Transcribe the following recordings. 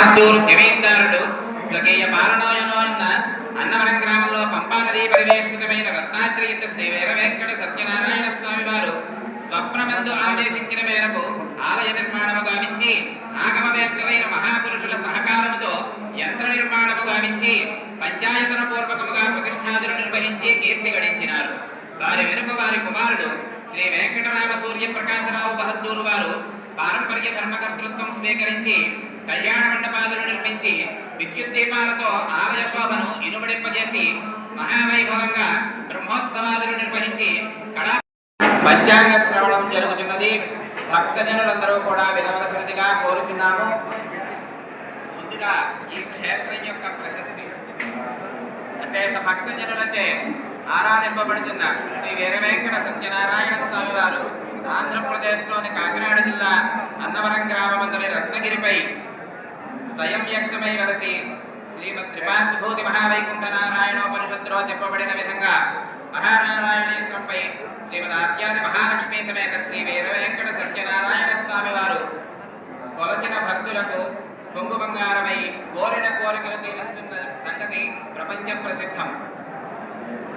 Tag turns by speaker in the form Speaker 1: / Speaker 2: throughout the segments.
Speaker 1: జమీందారుడు స్వకీయ పాలనోయనోన్న అన్నవరం గ్రామంలో పంపా నదీ పరివేష్టితమైన రత్నాద్రియుత శ్రీ వీరవేంకట సత్యనారాయణ స్వామి వారు స్వప్నమందు ఆదేశించిన మేరకు ఆలయ నిర్మాణము గావించి ఆగమవేత్తలైన మహాపురుషుల సహకారముతో యంత్ర నిర్మాణము గావించి పంచాయతన పూర్వకముగా ప్రతిష్టాదులు నిర్వహించి కీర్తి గడించినారు. వారి వెనుక వారి కుమారుడు శ్రీ వెంకటరామ సూర్యప్రకాశరావు బహద్దూరు వారు పారంపర్య ధర్మకర్తృత్వం స్వీకరించి కళ్యాణ మండపాలను నిర్మించి విద్యుత్ దీపాలతో ఆలయ శోభను ఇనుమడింపజేసి మహావైభవంగా బ్రహ్మోత్సవాలను నిర్వహించి కళా పంచాంగ శ్రవణం జరుగుతున్నది. భక్తజనులందరూ కూడా వినవలసినదిగా కోరుతున్నాము ముందుగా ఈ క్షేత్రం యొక్క ప్రశస్తి. అశేష భక్తజనులచే ఆరాధింపబడుతున్న శ్రీ వీరవేంకట సత్యనారాయణ స్వామి వారు ఆంధ్రప్రదేశ్లోని కాకినాడ జిల్లా అన్నవరం గ్రామమందరి రత్నగిరిపై స్వయం వ్యక్తమై వలసి శ్రీమద్ త్రిపాద్భూతి మహావైకుంఠ నారాయణోపనిషత్తులో చెప్పబడిన విధంగా మహానారాయణ యంత్రంపై శ్రీమద్ ఆద్యాది మహాలక్ష్మి సమేత శ్రీ వీరవేంకట సత్యనారాయణ స్వామి వారు కొలచిన భక్తులకు పొంగు బంగారమై కోరిన కోరికలు తీరుస్తున్న సంగతి ప్రపంచ ప్రసిద్ధం.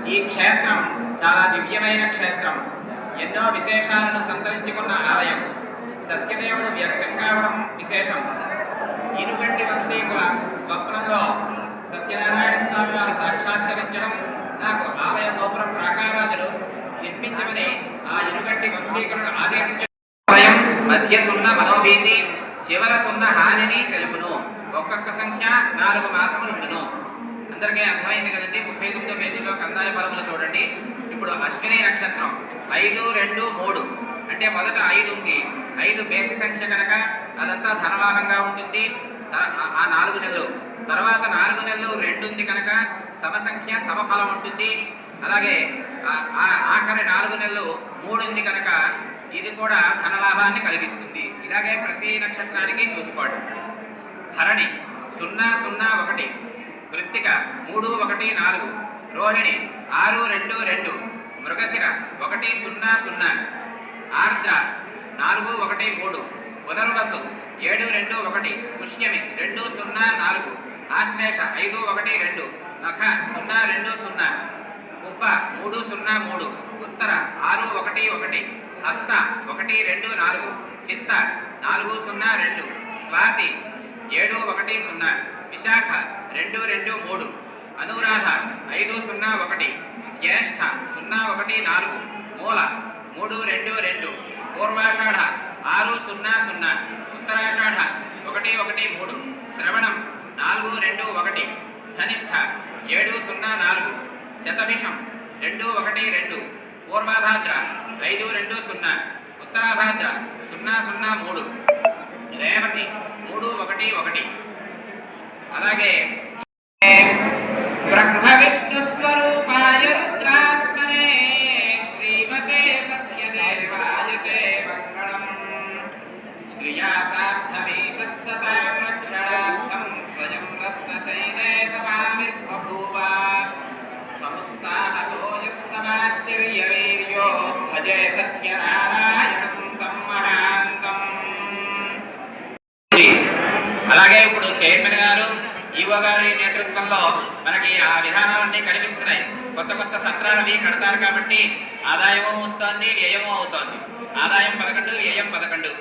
Speaker 1: ఈ క్షేత్రం చాలా దివ్యమైన క్షేత్రం. ఎన్నో విశేషాలను సంతరించుకున్న ఆలయం. సత్యదేవుడు వ్యక్తం కావడం విశేషం. ఇనుగంటి వంశీకుల స్వప్నంలో సత్యనారాయణ స్వామి వారు సాక్షాత్కరించడం నాకు ఆలయ గోపురం ప్రాకారాజులు నిర్మించమని ఆ ఇనుగంటి వంశీకులను ఆదేశించడం మధ్య సున్న మనోభీతి చివర సున్న హానిని కలుపును. ఒక్కొక్క సంఖ్య నాలుగు మాసములుండును. అందరికీ అర్థమైంది కదండి? ముప్పై తొమ్మిదో పేజీలో కందాయ ఫలములు చూడండి. ఇప్పుడు అశ్విని నక్షత్రం. ఐదు రెండు మూడు. అంటే మొదట ఐదు ఉంది ఐదు బేసి సంఖ్య కనుక అదంతా ధనలాభంగా ఉంటుంది. ఆ- నాలుగు నెలలు. తర్వాత నాలుగు నెలలు రెండు ఉంది కనుక సమసంఖ్య సమఫలం ఉంటుంది. అలాగే ఆ- ఆఖరి నాలుగు నెలలు మూడు ఉంది కనుక ఇది కూడా ధనలాభాన్ని కలిగిస్తుంది. ఇలాగే ప్రతి నక్షత్రానికి చూసుకోవడం ధరణి సున్నా సున్నా ఒకటి కృత్తిక మూడు ఒకటి నాలుగు రోహిణి ఆరు రెండు రెండు మృగశిర ఒకటి సున్నా సున్నా ఆర్ద్ర నాలుగు ఒకటి మూడు పునర్వసు ఏడు రెండు ఒకటి పుష్యమి రెండు సున్నా నాలుగు ఆశ్లేష ఐదు ఒకటి రెండు నఖ సున్నా రెండు సున్నా ఉప్ప మూడు సున్నా మూడు ఉత్తర ఆరు ఒకటి ఒకటి హస్త ఒకటి రెండు నాలుగు చిత్త నాలుగు సున్నా రెండు స్వాతి ఏడు ఒకటి సున్నా విశాఖ రెండు రెండు మూడు అనురాధ ఐదు సున్నా ఒకటి జ్యేష్ఠ సున్నా ఒకటి నాలుగు మూల మూడు రెండు రెండు పూర్వాషాఢ ఆరు సున్నా సున్నా. ఉత్తరాషాఢ ఒకటి ఒకటి మూడు. శ్రవణం నాలుగు రెండు ఒకటి. ధనిష్ట ఏడు సున్నా నాలుగు. శతభిషం రెండు ఒకటి రెండు. పూర్వభాద్ర ఐదు రెండు సున్నా. ఉత్తరాభాద్ర సున్నా సున్నా మూడు. రేవతి మూడు ఒకటి ఒకటి. అలాగే బ్రహ్మ విష్ణు స్వరూపాయ భజే సత్యనారాయణం తం మహాంతం. అలాగే ఇప్పుడు చైర్మన్ గారు ఈవో గారి నేతృత్వంలో మనకి ఆ విధానాలన్నీ కనిపిస్తున్నాయి. కొత్త కొత్త సత్రాలవి కడతారు కాబట్టి ఆదాయము వస్తోంది వ్యయము అవుతోంది. ఆదాయం పదకొండు వ్యయం పదకొండు.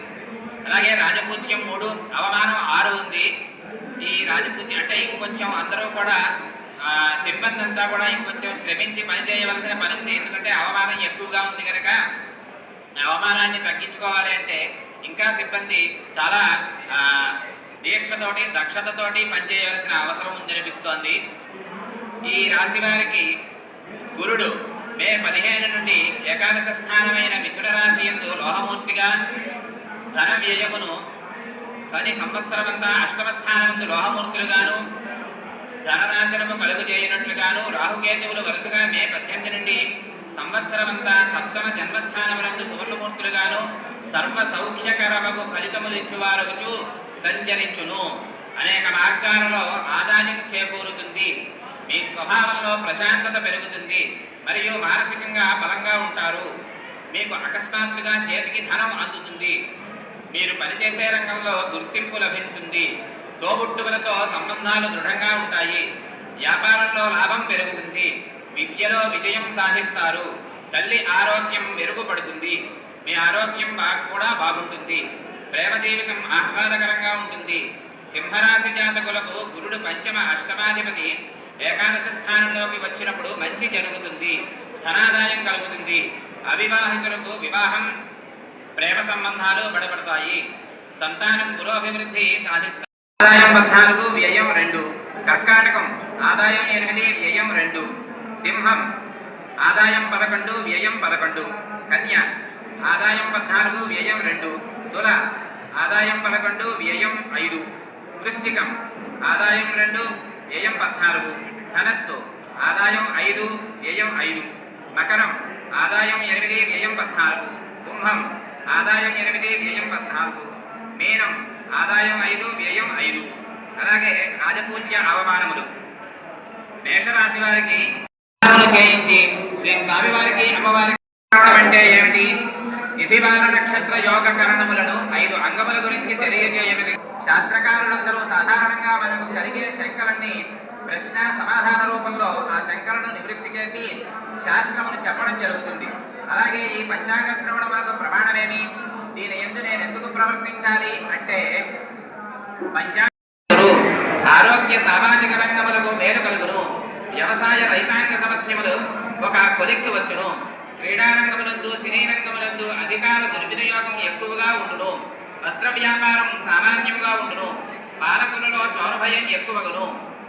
Speaker 1: అలాగే రాజపూజ్యం మూడు అవమానం ఆరు ఉంది. ఈ రాజపూజ్యం అంటే ఇంకొంచెం అందరూ కూడా సిబ్బంది అంతా కూడా ఇంకొంచెం శ్రమించి పని చేయవలసిన పని ఉంది. ఎందుకంటే అవమానం ఎక్కువగా ఉంది కనుక అవమానాన్ని తగ్గించుకోవాలి అంటే ఇంకా సిబ్బంది చాలా దీక్షతోటి దక్షతతోటి పనిచేయవలసిన అవసరం ఉందనిపిస్తోంది. ఈ రాశి వారికి గురుడు మే పదిహేను నుండి ఏకాదశ స్థానమైన మిథున రాశి ఎందు లోహమూర్తిగా ధన వ్యయమును శని సంవత్సరమంతా అష్టమ స్థానమందు లోహమూర్తులుగాను ధననాశనము కలుగు చేయనట్లుగాను రాహుకేతువులు వరుసగా మే పద్దెనిమిది నుండి సంవత్సరమంతా సప్తమ జన్మస్థానములందు సువర్ణమూర్తులుగాను సర్వ సౌఖ్యకరమగు ఫలితములు ఇచ్చువారగుచు సంచరించును. అనేక మార్గాలలో ఆదాయం చేకూరుతుంది. మీ స్వభావంలో ప్రశాంతత పెరుగుతుంది. మరియు మానసికంగా బలంగా ఉంటారు. మీకు అకస్మాత్తుగా చేతికి ధనం అందుతుంది. మీరు పనిచేసే రంగంలో గుర్తింపు లభిస్తుంది. తోబుట్టువులతో సంబంధాలు దృఢంగా ఉంటాయి. వ్యాపారంలో లాభం పెరుగుతుంది. విద్యలో విజయం సాధిస్తారు. తల్లి ఆరోగ్యం మెరుగుపడుతుంది. మీ ఆరోగ్యం బాగా కూడా బాగుంటుంది. ప్రేమ జీవితం ఆహ్లాదకరంగా ఉంటుంది. సింహరాశి జాతకులకు గురుడు పంచమ అష్టమాధిపతి ఏకాదశ స్థానంలోకి వచ్చినప్పుడు మంచి జరుగుతుంది. ధనాదాయం కలుగుతుంది. అవివాహితులకు వివాహం ప్రేమ సంబంధాలు బడపడతాయి సంతానం పురోభివృద్ధి సాధిస్తారు. ఆదాయం పద్నాలుగు వ్యయం రెండు. కర్కాటకం ఆదాయం ఎనిమిది వ్యయం రెండు. సింహం ఆదాయం పదకొండు వ్యయం పదకొండు. కన్య ఆదాయం పద్నాలుగు వ్యయం రెండు. తుల ఆదాయం పదకొండు వ్యయం ఐదు. వృష్టికం ఆదాయం రెండు వ్యయం పద్నాలుగు. ధనస్సు ఆదాయం ఐదు వ్యయం ఐదు. మకరం ఆదాయం ఎనిమిది వ్యయం పద్నాలుగు. కుంభం ఆదాయం ఎనిమిది వ్యయం పద్నాలుగు. మీనం ఆదాయం ఐదు వ్యయం ఐదు. అలాగే రాజపూజ్య అవమానములు. మేషరాశి వారికి చేయించి శ్రీ స్వామివారికి అమ్మవారికి అంటే ఏమిటి? తిథివార నక్షత్ర యోగ కరణములను ఐదు అంగముల గురించి తెలియజేయనిది. శాస్త్రకారులందరూ సాధారణంగా మనకు కలిగే శంకలన్నీ ప్రశ్న సమాధాన రూపంలో ఆ శంకలను నివృత్తి చేసి శాస్త్రమును చెప్పడం జరుగుతుంది. అలాగే ఈ పంచాంగ శ్రవణ మనకు ప్రమాణమేమి? దీని ఎందు నేను ఎందుకు ప్రవర్తించాలి అంటే పంచాంగ ఆరోగ్య సామాజిక రంగములకు మేలు కలుగును. వ్యవసాయ రైతాంగ సమస్యములు ఒక కొలిక్కి వచ్చును. క్రీడారంగములందు సినీ రంగములందు అధికార దుర్వినియోగం ఎక్కువగా ఉండును. వస్త్ర వ్యాపారం సామాన్యముగా ఉండును. పాలకులలో చౌరభయం ఎక్కువగును.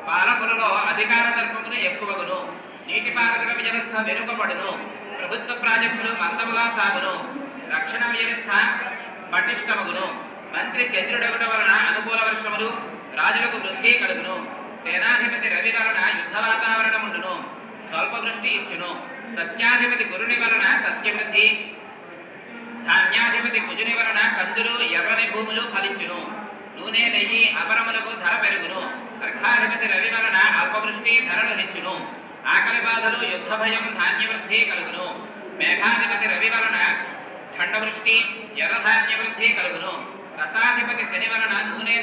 Speaker 1: పాలకులలో అధికార దర్పములు ఎక్కువగును. నీటిపారుదల వ్యవస్థ వెనుకబడును ప్రభుత్వ ప్రాజెక్టులు మందముగా సాగును. రక్షణ వ్యవస్థ పటిష్టమగును. మంత్రి చంద్రుడగుట వలన అనుకూల వర్షములు రాజులకు వృద్ధి కలుగును. సేనాధిపతి రవి వలన యుద్ధ వాతావరణముండును. స్వల్ప వృష్టి ఇచ్చును. సస్యాధిపతి గురుని వలన సస్యవృద్ధి. ధాన్యాధిపతి కుజుని వలన కందులు ఎర్రని భూములు ఫలించును. నూనె నెయ్యి అపరములకు ధర పెరుగును. అర్ఘాధిపతి రవి వలన అల్పవృష్టి ధరలు హెచ్చును. ఆకలి బాధలు యుద్ధ భయం ధాన్యవృద్ధి కలుగును. మేఘాధిపతి రవి వలన ఖండవృష్టి జలధాన్య వృద్ధి కలుగును. రసాధిపతి శని వలన నూనె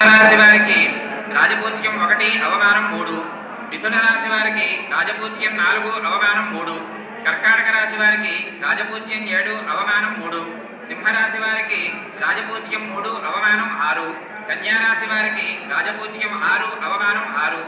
Speaker 1: రాశి వారికి రాజపూత్యం ఒకటి అవమానం మూడు. మిథున రాశి వారికి రాజపూత్యం నాలుగు అవమానం మూడు. కర్కాటక రాశి వారికి రాజపూజ్యం ఏడు అవమానం మూడు. సింహరాశి వారికి రాజపూజ్యం మూడు అవమానం ఆరు. కన్యా రాశి వారికి రాజపూజ్యం ఆరు అవమానం ఆరు.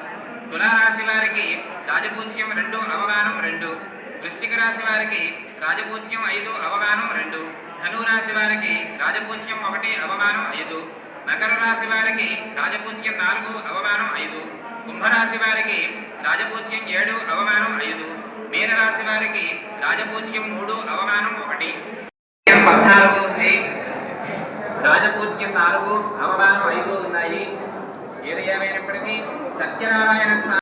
Speaker 1: తులారాశి వారికి రాజపూజ్యం రెండు అవమానం రెండు. వృశ్చిక రాశి వారికి రాజపూజ్యం ఐదు అవమానం రెండు. ధను రాశి వారికి రాజపూజ్యం ఒకటి అవమానం ఐదు. మకర రాశి వారికి రాజపూజ్యం నాలుగు అవమానం ఐదు. కుంభరాశి వారికి రాజపూజ్యం ఏడు అవమానం ఐదు. మీనరాశి వారికి రాజపూజ్యం మూడు అవమానం ఒకటి. పద్నాలుగు ఉంది. రాజపూజ్యం నాలుగు అవమానం ఐదు ఉన్నాయి. ఏది ఏమైనప్పటికీ సత్యనారాయణ స్నానం